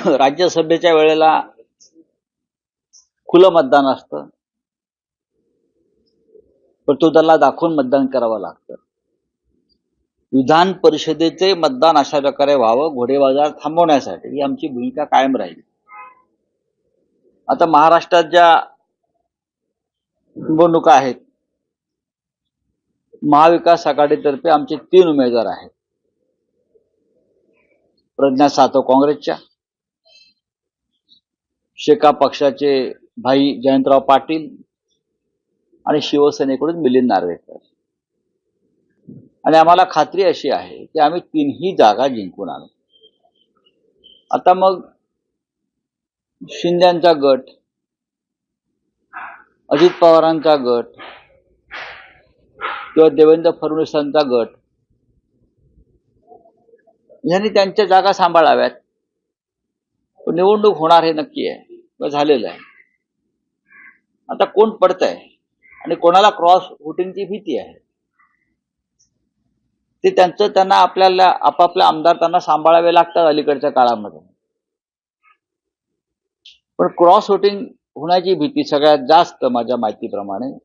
राज्यसभेच्या वेळेला खुलं मतदान असतं. पण तो त्याला दाखवून मतदान करावं लागतं. विधान परिषदेचे मतदान अशा प्रकारे व्हावं घोडेबाजार थांबवण्यासाठी ही आमची भूमिका कायम राहील. आता महाराष्ट्रात ज्या निवडणुका आहेत महाविकास आघाडीतर्फे आमचे तीन उमेदवार आहेत. प्रज्ञा सातव काँग्रेसच्या शेका पक्षाचे भाई जयंतराव पाटील आणि शिवसेनेकडून मिलिंद नार्वेकर. आणि आम्हाला खात्री अशी आहे की आम्ही तीनही जागा जिंकून आणू. आता मग शिंद्यांचा गट अजित पवारांचा गट किंवा देवेंद्र फडणवीसांचा गट यांनी त्यांच्या जागा सांभाळाव्यात. निवडणूक होणार हे नक्की आहे. झालेलं आहे. आता कोण पडतंय आणि कोणाला क्रॉस वोटिंगची भीती आहे? ते त्यांचं त्यांना आपल्याला आपापल्या आमदार त्यांना सांभाळावे लागतात अलीकडच्या काळामध्ये. पण क्रॉस वोटिंग होण्याची भीती सगळ्यात जास्त माझ्या माहितीप्रमाणे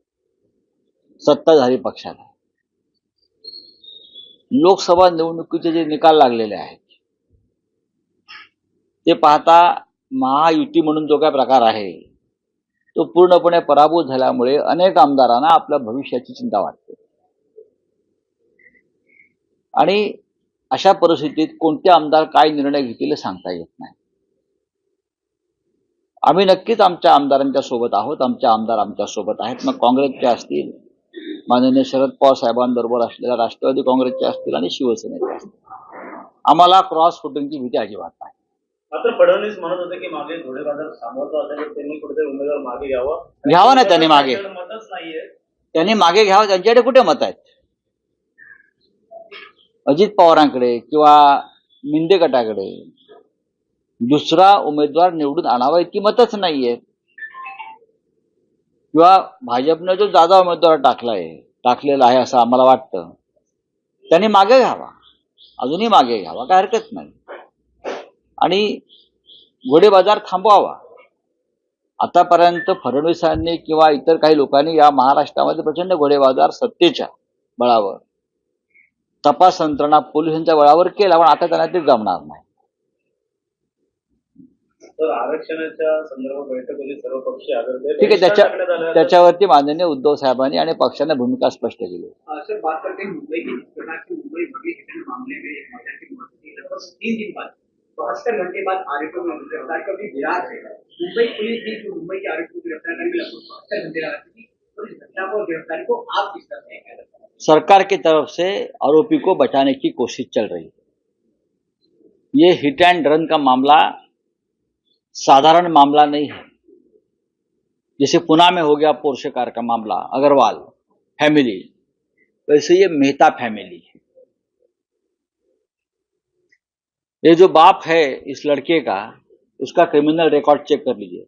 सत्ताधारी पक्षाला आहे. लोकसभा निवडणुकीचे जे निकाल लागलेले आहेत ते पाहता महायुती म्हणून जो काय प्रकार आहे तो पूर्णपणे पराभूत झाल्यामुळे अनेक आमदारांना आपल्या भविष्याची चिंता वाटते. आणि अशा परिस्थितीत कोणते आमदार काय निर्णय घेतील सांगता येत नाही. आम्ही नक्कीच आमच्या आमदारांच्या सोबत आहोत आमचे आमदार आमच्यासोबत आहेत. मग काँग्रेसचे असतील माननीय शरद पवार साहेबांबरोबर असलेल्या राष्ट्रवादी काँग्रेसचे असतील आणि शिवसेनेचे असतील. आम्हाला क्रॉस फुटिंगची भीती अजिबात नाही. मात्र फडणवीस म्हणत होते की मागे घोडेबाजार थांबवतो असेल तर त्यांनी कुठेतरी उमेदवार मागे घ्यावा. घ्यावा ना त्यांनी मागे. मतच नाहीये. त्यांनी मागे घ्यावं. त्यांच्याकडे कुठे मत आहेत? अजित पवारांकडे किंवा मिंदे गटाकडे? दुसरा उमेदवार निवडून आणावा इतकी मतच नाहीये. किंवा भाजपनं जो जादा उमेदवार टाकलाय टाकलेला आहे असं आम्हाला वाटतं. त्यांनी मागे घ्यावा. अजूनही मागे घ्यावा. काय हरकत नाही. आणि घोडेबाजार थांबवावा. आतापर्यंत फडणवीसांनी किंवा इतर काही लोकांनी या महाराष्ट्रामध्ये प्रचंड घोडेबाजार सत्तेच्या बळावर तपास यंत्रणा पोलिसांच्या बळावर केला पण आता त्यांना ते जमणार नाही. तर आरक्षणाच्या संदर्भात बैठक होती सर्व पक्ष आग्रह ठीक आहे त्याच्या त्याच्यावरती माननीय उद्धव साहेबांनी आणि पक्षाने भूमिका स्पष्ट केली. मुंबई की की की बहत्तर घंटे बाद आरोपियों में गिरफ़्तार का भी विराट है। मुंबई पुलिस भी जो मुंबई के आरोपियों को गिरफ़्तार करने में लगभग बहत्तर घंटे लगा चुकी को को से सरकार की तरफ़ से आरोपी को बचाने की कोशिश चल रही है। ये हिट एंड रन का मामला साधारण मामला नहीं है। जैसे पुणे में हो गया पोर्शे कार का मामला, अग्रवाल फैमिली वैसे ये मेहता फैमिली है। ये जो बाप है इस लड़के का उसका क्रिमिनल रिकॉर्ड चेक कर लीजिए।